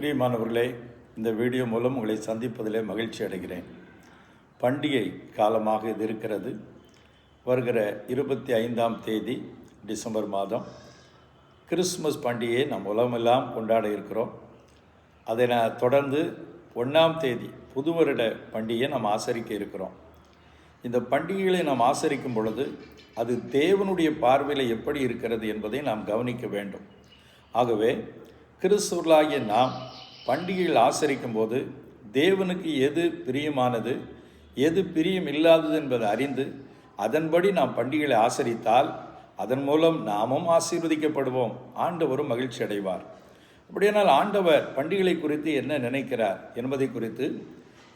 பிரியமானவர்களே இந்த வீடியோ மூலம் உங்களை சந்திப்பதிலே மகிழ்ச்சி அடைகிறேன். பண்டிகை காலமாக இது இருக்கிறது. வருகிற இருபத்தி ஐந்தாம் தேதி டிசம்பர் மாதம் கிறிஸ்மஸ் பண்டிகையை நாம் உலகமெல்லாம் கொண்டாட இருக்கிறோம். அதை நான் தொடர்ந்து ஒன்றாம் தேதி புது வருட பண்டிகையை நாம் ஆசரிக்க இருக்கிறோம். இந்த பண்டிகைகளை நாம் ஆசரிக்கும் பொழுது அது தேவனுடைய பார்வையில் எப்படி இருக்கிறது என்பதை நாம் கவனிக்க வேண்டும். ஆகவே கிறிஸ்துவர்களாகிய நாம் பண்டிகைகள் ஆசரிக்கும் போது தேவனுக்கு எது பிரியமானது எது பிரியம் இல்லாதது என்பதை அறிந்து அதன்படி நாம் பண்டிகைகளை ஆசரித்தால் அதன் மூலம் நாமும் ஆசீர்வதிக்கப்படுவோம். ஆண்டவரும் மகிழ்ச்சி அடைவார். அப்படியானால் ஆண்டவர் பண்டிகைகளை குறித்து என்ன நினைக்கிறார் என்பதை குறித்து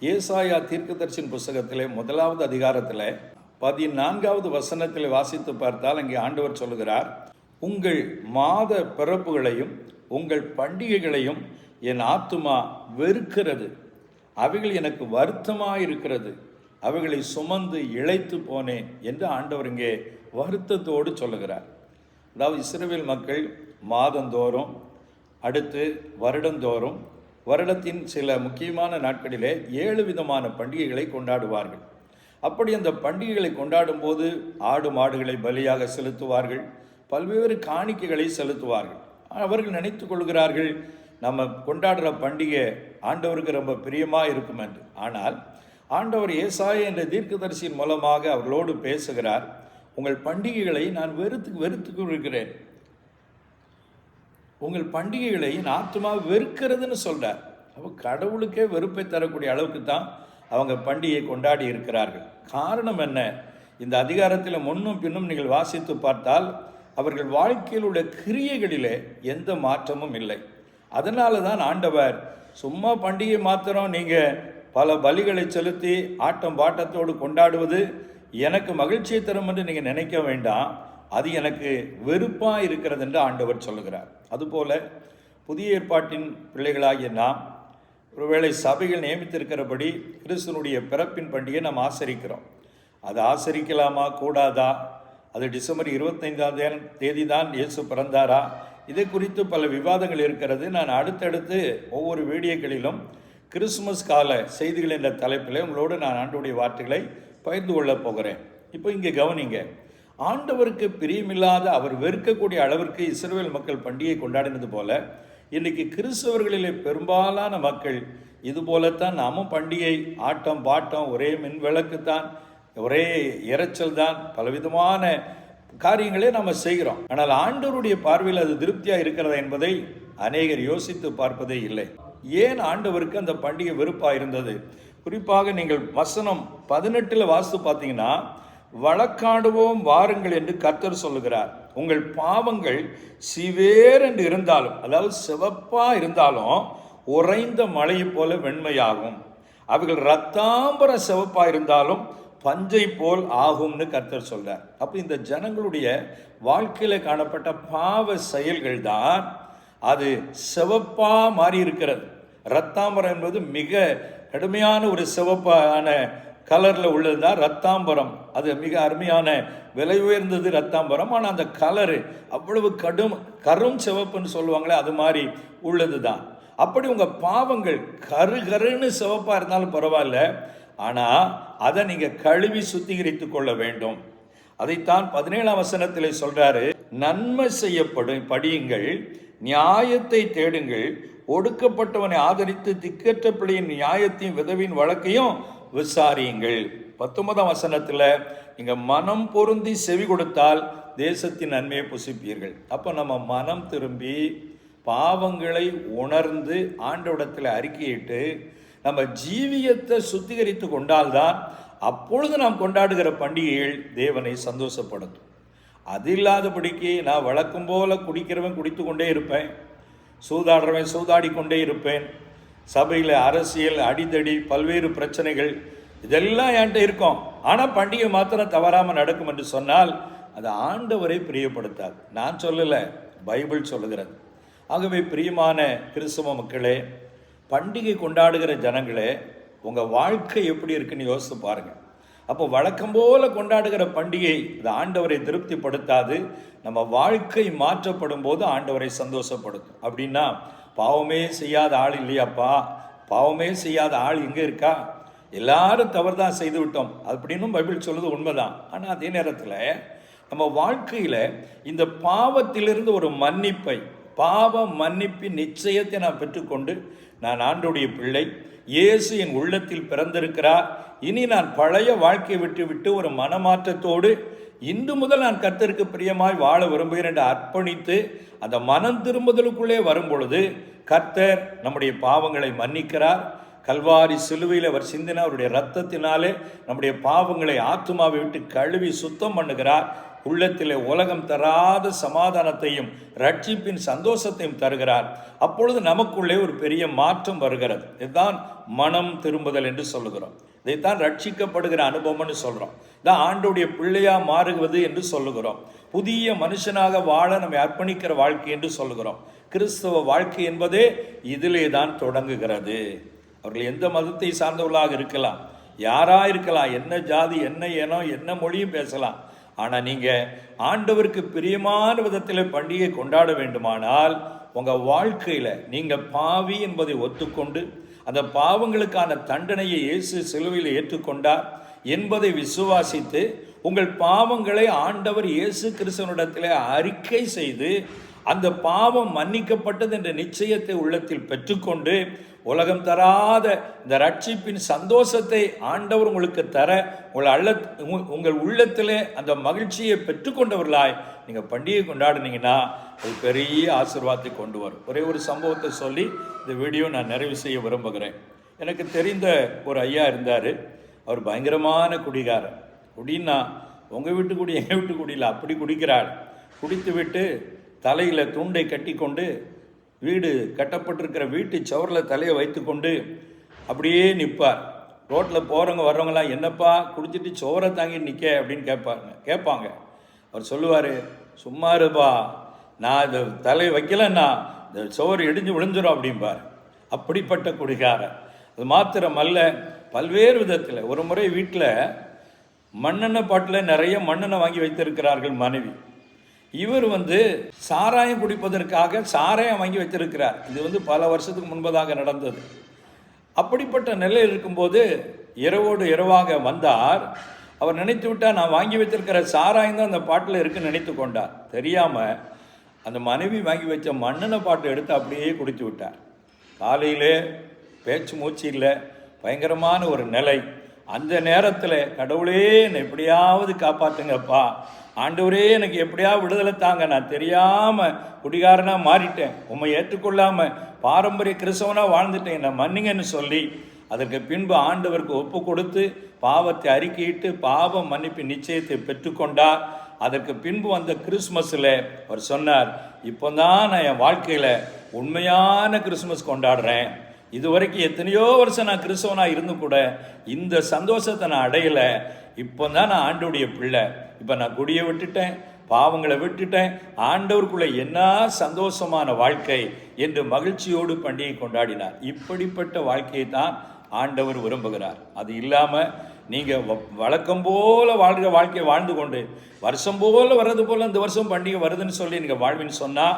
ஏசாயா தீர்க்கதர்சின் புஸ்தகத்திலே முதலாவது அதிகாரத்தில் பதினான்காவது வசனத்தில் வாசித்து பார்த்தால் அங்கே ஆண்டவர் சொல்லுகிறார் உங்கள் மாத பிறப்புகளையும் உங்கள் பண்டிகைகளையும் என் ஆத்துமா வெறுக்கிறது. அவைகள் எனக்கு வருத்தமாக இருக்கிறது அவைகளை சுமந்து இழைத்து போனேன் என்று ஆண்டவர் இங்கே வருத்தத்தோடு சொல்லுகிறார். அதாவது இஸ்ரேல் மக்கள் மாதந்தோறும் அடுத்து வருடந்தோறும் வருடத்தின் சில முக்கியமான நாட்களிலே ஏழு விதமான பண்டிகைகளை கொண்டாடுவார்கள். அப்படி அந்த பண்டிகைகளை கொண்டாடும் போது ஆடு மாடுகளை பலியாக செலுத்துவார்கள். பல்வேறு காணிக்கைகளை செலுத்துவார்கள். அவர்கள் நினைத்து கொள்கிறார்கள் நம்ம கொண்டாடுற பண்டிகை ஆண்டவருக்கு ரொம்ப பிரியமாக இருக்கும் என்று. ஆனால் ஆண்டவர் ஏசாய என்ற தீர்க்கதரிசியின் மூலமாக அவர்களோடு பேசுகிறார் உங்கள் பண்டிகைகளை நான் வெறுத்து வெறுத்து இருக்கிறேன் உங்கள் பண்டிகைகளை என் ஆத்மா வெறுக்கிறதுன்னு சொல்கிறார் அப்போ கடவுளுக்கே வெறுப்பை தரக்கூடிய அளவுக்கு தான் அவங்க பண்டிகையை கொண்டாடி இருக்கிறார்கள். காரணம் என்ன? இந்த அதிகாரத்தில் முன்னும் பின்னும் நீங்கள் வாசித்து பார்த்தால் அவர்கள் வாழ்க்கையில் உள்ள கிரியைகளிலே எந்த மாற்றமும் இல்லை. அதனால தான் ஆண்டவர் சும்மா பண்டிகை மாத்திரம் நீங்கள் பல பலிகளை செலுத்தி ஆட்டம் பாட்டத்தோடு கொண்டாடுவது எனக்கு மகிழ்ச்சியை தரும் என்று நீங்கள் நினைக்க வேண்டாம். அது எனக்கு வெறுப்பாக இருக்கிறது என்று ஆண்டவர் சொல்லுகிறார். அதுபோல் புதிய ஏற்பாட்டின் பிள்ளைகளாகிய நாம் ஒருவேளை சபைகள் நியமித்திருக்கிறபடி கிறிஸ்தனுடைய பிறப்பின் பண்டிகை நாம் ஆசரிக்கிறோம். அது ஆசரிக்கலாமா கூடாதா? அது டிசம்பர் இருபத்தைந்தாம் தேதி தான் இயேசு பிறந்தாரா? இது குறித்து பல விவாதங்கள் இருக்கிறது. நான் அடுத்தடுத்து ஒவ்வொரு வீடியோக்களிலும் கிறிஸ்துமஸ் கால செய்திகள் என்ற தலைப்பில் உங்களோடு நான் ஆண்டுடைய வார்த்தைகளை பகிர்ந்து கொள்ளப் போகிறேன். இப்போ இங்கே கவனிங்க. ஆண்டவருக்கு பிரியமில்லாத அவர் வெறுக்கக்கூடிய அளவிற்கு இஸ்ரேல் மக்கள் பண்டிகை கொண்டாடினது போல இன்னைக்கு கிறிஸ்தவர்களிலே பெரும்பாலான மக்கள் இது போலத்தான் நாமும் பண்டிகை ஆட்டம் பாட்டம் ஒரே மின் விளக்கு தான் ஒரே இறைச்சல் தான் பலவிதமான காரியங்களே நம்ம செய்கிறோம். ஆனால் ஆண்டவருடைய பார்வையில் அது திருப்தியாக இருக்கிறதா என்பதை அநேகர் யோசித்து பார்ப்பதே இல்லை. ஏன் ஆண்டவருக்கு அந்த பண்டிகை வெறுப்பாக இருந்தது? குறிப்பாக நீங்கள் வசனம் பதினெட்டில் வாசித்து பார்த்தீங்கன்னா வழக்காடுவோம் வாருங்கள் என்று கர்த்தர் சொல்லுகிறார். உங்கள் பாவங்கள் சிவேர் என்று இருந்தாலும் அதாவது சிவப்பா இருந்தாலும் உறைந்த மழையை போல வெண்மையாகும். அவைகள் ரத்தாம்பர சிவப்பா இருந்தாலும் பஞ்சை போல் ஆகும்னு கர்த்தர் சொல்கிறார் அப்போ இந்த ஜனங்களுடைய வாழ்க்கையில் காணப்பட்ட பாவ செயல்கள் தான் அது சிவப்பாக மாறி இருக்கிறது. ரத்தாம்பரம் என்பது மிக கடுமையான ஒரு சிவப்பான கலரில் உள்ளது தான் ரத்தாம்பரம் அது மிக அருமையான விலை உயர்ந்தது ரத்தாம்பரம் ஆனால் அந்த கலரு அவ்வளவு கடும் கரும் சிவப்புன்னு சொல்லுவாங்களே அது மாதிரி உள்ளது தான். அப்படி உங்கள் பாவங்கள் கரு கருன்னு சிவப்பாக இருந்தாலும் பரவாயில்ல ஆனால் அதை நீங்கள் கழுவி சுத்திகரித்து கொள்ள வேண்டும். அதைத்தான் பதினேழாம் வசனத்தில் சொல்கிறாரு நன்மை செய்யப்படும் படியுங்கள் நியாயத்தை தேடுங்கள். ஒடுக்கப்பட்டவனை ஆதரித்து திக்கற்ற பிள்ளையின் நியாயத்தையும் விதவின் வழக்கையும் விசாரியுங்கள். பத்தொன்பதாம் வசனத்தில் நீங்கள் மனம் பொருந்தி செவி கொடுத்தால் தேசத்தின் நன்மையை புசிப்பீர்கள். அப்போ நம்ம மனம் திரும்பி பாவங்களை உணர்ந்து ஆண்டவிடத்தில் அறிக்கையிட்டு நம்ம ஜீவியத்தை சுத்திகரித்து கொண்டால்தான் அப்பொழுது நாம் கொண்டாடுகிற பண்டிகைகள் தேவனை சந்தோஷப்படுத்தும். அது இல்லாதபடிக்கு நான் வழக்கம் போல குடிக்கிறவன் குடித்து கொண்டே இருப்பேன். சூதாடுறவன் சூதாடி கொண்டே இருப்பேன். சபையில் அரசியல் அடிதடி பல்வேறு பிரச்சனைகள் இதெல்லாம் என்கிட்ட இருக்கும். ஆனால் பண்டிகை மாத்திரம் தவறாமல் நடக்கும் என்று சொன்னால் அது ஆண்டவரை பிரியப்படுத்தாது. நான் சொல்லலை பைபிள் சொல்லுகிறது. ஆகவே பிரியமான கிறிஸ்தவ மக்களே பண்டிகை கொண்டாடுகிற ஜனங்களே உங்கள் வாழ்க்கை எப்படி இருக்குன்னு யோசித்து பாருங்கள் அப்போ வழக்கம் போல கொண்டாடுகிற பண்டிகை இது ஆண்டவரை திருப்திப்படுத்தாது நம்ம வாழ்க்கை மாற்றப்படும் போது ஆண்டவரை சந்தோஷப்படுத்தும். அப்படின்னா பாவமே செய்யாத ஆள் இல்லையாப்பா? பாவமே செய்யாத ஆள் இங்கே இருக்கா? எல்லாரும் தவறு தான் செய்து விட்டோம். அப்படின்னும் பைபிள் சொல்லுது உண்மைதான். ஆனால் அதே நேரத்தில் நம்ம வாழ்க்கையில் இந்த பாவத்திலிருந்து ஒரு மன்னிப்பை பாவ மன்னிப்பின் நிச்சயத்தை நான் பெற்றுக்கொண்டு நான் ஆண்டுடைய பிள்ளை இயேசு என் உள்ளத்தில் பிறந்திருக்கிறார். இனி நான் பழைய வாழ்க்கையை விட்டு விட்டு ஒரு மனமாற்றத்தோடு இன்று முதல் நான் கர்த்தருக்கு பிரியமாய் வாழ விரும்புகிறேன் என்று அர்ப்பணித்து அந்த மனம் திரும்புதலுக்குள்ளே வரும் பொழுது கர்த்தர் நம்முடைய பாவங்களை மன்னிக்கிறார். கல்வாரி சிலுவையில் அவர் சிந்தின அவருடைய ரத்தத்தினாலே நம்முடைய பாவங்களை ஆத்துமாவை விட்டு கழுவி சுத்தம் பண்ணுகிறார். உள்ளத்திலே உலகம் தராத சமாதானத்தையும் ரட்சிப்பின் சந்தோஷத்தையும் தருகிறார். அப்பொழுது நமக்குள்ளே ஒரு பெரிய மாற்றம் வருகிறது. இதுதான் மனம் திரும்புதல் என்று சொல்லுகிறோம். இதைத்தான் ரட்சிக்கப்படுகிற அனுபவம்னு சொல்கிறோம் இதான் ஆண்டுடைய பிள்ளையாக மாறுவது என்று சொல்லுகிறோம். புதிய மனுஷனாக வாழ நம்மை அர்ப்பணிக்கிற வாழ்க்கை என்று சொல்லுகிறோம். கிறிஸ்தவ வாழ்க்கை என்பதே இதிலே தான் தொடங்குகிறது. அவர்கள் எந்த மதத்தை சார்ந்தவர்களாக இருக்கலாம் யாராக இருக்கலாம் என்ன ஜாதி என்ன இனம் என்ன மொழியும் பேசலாம். ஆனால் நீங்கள் ஆண்டவருக்கு பிரியமான விதத்தில் பண்டிகை கொண்டாட வேண்டுமானால் உங்கள் வாழ்க்கையில் நீங்கள் பாவி என்பதை ஒத்துக்கொண்டு அந்த பாவங்களுக்கான தண்டனையை இயேசு சிலுவையில் ஏற்றுக்கொண்டார் என்பதை விசுவாசித்து உங்கள் பாவங்களை ஆண்டவர் இயேசு கிறிஸ்தவனிடத்தில் அறிக்கை செய்து அந்த பாவம் மன்னிக்கப்பட்டது என்ற நிச்சயத்தை உள்ளத்தில் பெற்றுக்கொண்டு உலகம் தராத இந்த ரட்சிப்பின் சந்தோஷத்தை ஆண்டவர் உங்களுக்கு தர உங்கள் அள்ள உங்கள் உள்ளத்தில் அந்த மகிழ்ச்சியை பெற்றுக்கொண்டவர்களாய் நீங்கள் பண்டிகை கொண்டாடுனீங்கன்னா அது பெரிய ஆசிர்வாதத்தை கொண்டு வரும். ஒரே ஒரு சம்பவத்தை சொல்லி இந்த வீடியோ நான் நிறைவு செய்ய விரும்புகிறேன். எனக்கு தெரிந்த ஒரு ஐயா இருந்தார். அவர் பயங்கரமான குடிகாரர். குடின்னா உங்கள் வீட்டு குடி எங்கள் வீட்டு குடியில் அப்படி குடிக்கிறாள். குடித்து விட்டு தலையில் துண்டை கட்டிக்கொண்டு வீடு கட்டப்பட்டிருக்கிற வீட்டு சவரில் தலையை வைத்துக்கொண்டு அப்படியே நிற்பார் ரோட்டில் போகிறவங்க வர்றவங்களாம் என்னப்பா குடிச்சிட்டு சோரை தாங்கி நிற்க அப்படின்னு கேட்பாங்க. கேட்பாங்க. அவர் சொல்லுவார் சும்மா இருப்பா. நான் இந்த தலை வைக்கலன்னா இந்த சோறு இடிஞ்சு விழுந்துரும் அப்படிம்பார். அப்படிப்பட்ட குடிகாரன் அது மாத்திரமல்ல பல்வேறு விதத்தில் ஒரு முறை வீட்டில் மண்ணெண்ணெய் பாட்டில் நிறைய மண்ணெண்ணெய் வாங்கி வைத்திருக்கிறார்கள் மனைவி. இவர் வந்து சாராயம் குடிப்பதற்காக சாராயம் வாங்கி வைத்திருக்கிறார். இது வந்து பல வருஷத்துக்கு முன்பதாக நடந்தது. அப்படிப்பட்ட நிலையில் இருக்கும்போது இரவோடு இரவாக வந்தார். அவர் நினைத்து விட்டால் நான் வாங்கி வைத்திருக்கிற சாராயம் தான் அந்த பாட்டில் இருக்குன்னு நினைத்து கொண்டார். தெரியாமல் அந்த மனைவி வாங்கி வச்ச மண்ணெண்ண பாட்டு எடுத்து அப்படியே குடித்து விட்டார். காலையிலே பேச்சு மூச்சு இல்லை பயங்கரமான ஒரு நிலை. அந்த நேரத்தில் கடவுளே என்னை எப்படியாவது காப்பாற்றுங்கப்பா ஆண்டவரே எனக்கு எப்படியாவது விடுதலை தாங்க? நான் தெரியாமல் குடிகாரனாக மாறிட்டேன். உண்மை ஏற்றுக்கொள்ளாமல் பாரம்பரிய கிறிஸ்தவனாக வாழ்ந்துட்டேன். என்னை மன்னிங்கன்னு சொல்லி அதற்கு பின்பு ஆண்டவருக்கு ஒப்பு கொடுத்து பாவத்தை அறிக்கையிட்டு பாவ மன்னிப்பு நிச்சயத்தை பெற்றுக்கொண்டார் அதற்கு பின்பு வந்த கிறிஸ்மஸில் அவர் சொன்னார் இப்போ தான் நான் என் வாழ்க்கையில் உண்மையான கிறிஸ்மஸ் கொண்டாடுறேன். இது வரைக்கும் எத்தனையோ வருஷம் நான் கிறிஸ்தவனாக இருந்தும் கூட இந்த சந்தோஷத்தை நான் அடையலை. இப்போ தான் நான் ஆண்டோடைய பிள்ளை. இப்போ நான் குடியை விட்டுட்டேன் பாவங்களை விட்டுட்டேன் ஆண்டவருக்குள்ள என்ன சந்தோஷமான வாழ்க்கை என்று மகிழ்ச்சியோடு பண்டிகை கொண்டாடினார். இப்படிப்பட்ட வாழ்க்கையை தான் ஆண்டவர் விரும்புகிறார். அது இல்லாமல் நீங்கள் வழக்கம் போல் வாழ்கிற வாழ்க்கையை வாழ்ந்து கொண்டு வருஷம் போல் வர்றது போல் இந்த வருஷம் பண்டிகை வருதுன்னு சொல்லி நீங்கள் வாழ்வின்னு சொன்னால்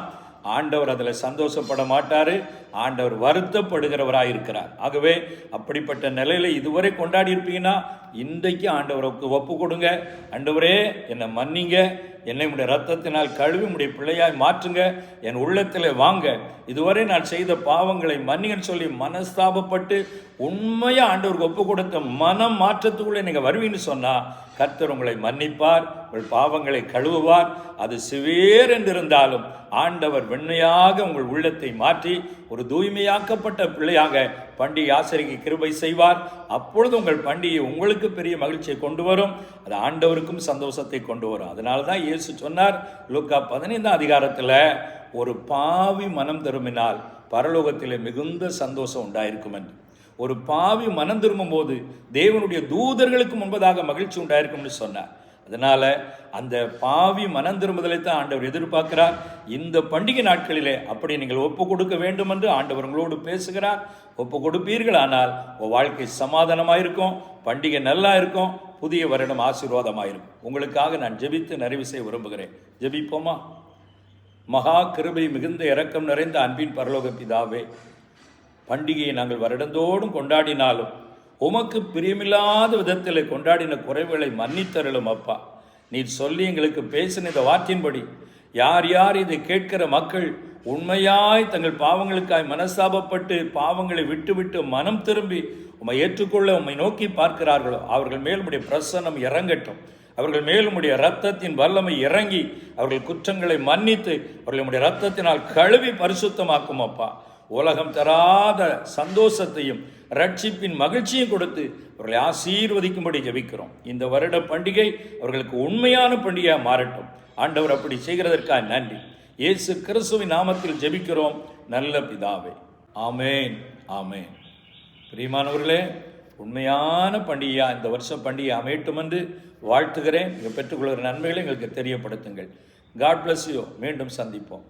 ஆண்டவர் அதில் சந்தோஷப்பட மாட்டார் ஆண்டவர் வருத்தப்படுகிறவராக இருக்கிறார் ஆகவே அப்படிப்பட்ட நிலையில் இதுவரை கொண்டாடி இருப்பீங்கன்னா இன்றைக்கு ஆண்டவருக்கு ஒப்பு கொடுங்க ஆண்டவரே என்னை மன்னிங்க. என்னை உடைய ரத்தத்தினால் கழுவி உடைய பிள்ளையாய் மாற்றுங்க. என் உள்ளத்தில் வாங்க. இதுவரை நான் செய்த பாவங்களை மன்னிங்கன்னு சொல்லி மனஸ்தாபப்பட்டு உண்மையாக ஆண்டவருக்கு ஒப்பு கொடுத்த மனம் மாற்றத்துக்குள்ளே நீங்கள் வருவீன்னு சொன்னால் கர்த்தர் உங்களை மன்னிப்பார் உங்கள் பாவங்களை கழுவுவார். அது சிவேர் என்றிருந்தாலும் ஆண்டவர் வெண்மையாக உங்கள் உள்ளத்தை மாற்றி ஒரு தூய்மையாக்கப்பட்ட பிள்ளையாக பண்டிகை ஆசிரியக்கு கிருபை செய்வார். அப்பொழுது உங்கள் பண்டிகை உங்களுக்கு பெரிய மகிழ்ச்சியை கொண்டு வரும். அது ஆண்டவருக்கும் சந்தோஷத்தை கொண்டு வரும். அதனால தான் இயேசு சொன்னார் லுக்கா பதினைந்தாம் அதிகாரத்தில் ஒரு பாவி மனம் திரும்பினால் பரலோகத்தில் மிகுந்த சந்தோஷம் உண்டாயிருக்கும் என்று. ஒரு பாவி மனம் திரும்பும் போது தேவனுடைய தூதர்களுக்கு முன்பதாக மகிழ்ச்சி உண்டாயிருக்கும்னு சொன்னார். அதனால் அந்த பாவி மனம் திரும்புதலை தான் ஆண்டவர் எதிர்பார்க்கிறார். இந்த பண்டிகை நாட்களிலே அப்படி நீங்கள் ஒப்பு கொடுக்க வேண்டும் என்று ஆண்டவர் உங்களோடு பேசுகிறார். ஒப்பு கொடுப்பீர்கள் ஆனால் உங்கள் வாழ்க்கை சமாதானமாக இருக்கும் பண்டிகை நல்லா இருக்கும் புதிய வருடம் ஆசீர்வாதமாக இருக்கும் உங்களுக்காக நான் ஜெபித்து நிறைவு செய்ய விரும்புகிறேன். ஜெபிப்போமா? மகா கிருபை மிகுந்த இரக்கம் நிறைந்த அன்பின் பரலோக பிதாவே பண்டிகையை நாங்கள் வருடந்தோடும் கொண்டாடினாலும் உமக்கு பிரியமில்லாத விதத்தில் கொண்டாடின குறைவுகளை மன்னித்தருளும் அப்பா. நீர் சொல்லி எங்களுக்கு பேசின இந்த வார்த்தையின்படி யார் யார் இதை கேட்கிற மக்கள் உண்மையாய் தங்கள் பாவங்களுக்காய் மனஸ்தாபப்பட்டு பாவங்களை விட்டுவிட்டு மனம் திரும்பி உம்மை ஏற்றுக்கொள்ள உம்மை நோக்கி பார்க்கிறார்களோ அவர்கள் மேல் உடைய பிரசன்னம் இறங்கட்டும். அவர்கள் மேலும் உடைய ரத்தத்தின் வல்லமை இறங்கி அவர்கள் குற்றங்களை மன்னித்து அவர்களுடைய ரத்தத்தினால் கழுவி பரிசுத்தமாக்கும் அப்பா. உலகம் தராத சந்தோஷத்தையும் ரட்சிப்பின் மகிழ்ச்சியும் கொடுத்து அவர்களை ஆசீர்வதிக்கும்படி ஜெபிக்கிறோம். இந்த வருட பண்டிகை அவர்களுக்கு உண்மையான பண்டிகையாக மாறட்டும். ஆண்டவர் அப்படி செய்கிறதற்காக நன்றி. இயேசு கிறிஸ்துவின் நாமத்தில் ஜெபிக்கிறோம். நல்ல பிதாவே. ஆமேன். ஆமேன். பிரியமானவர்களே உண்மையான பண்டிகையா இந்த வருஷம் பண்டிகை அமையட்டும் என்று வாழ்த்துகிறேன். நீங்கள் பெற்றுக்கொள்கிற நன்மைகளை எங்களுக்கு தெரியப்படுத்துங்கள். காட் பிளஸ் யூ மீண்டும் சந்திப்போம்.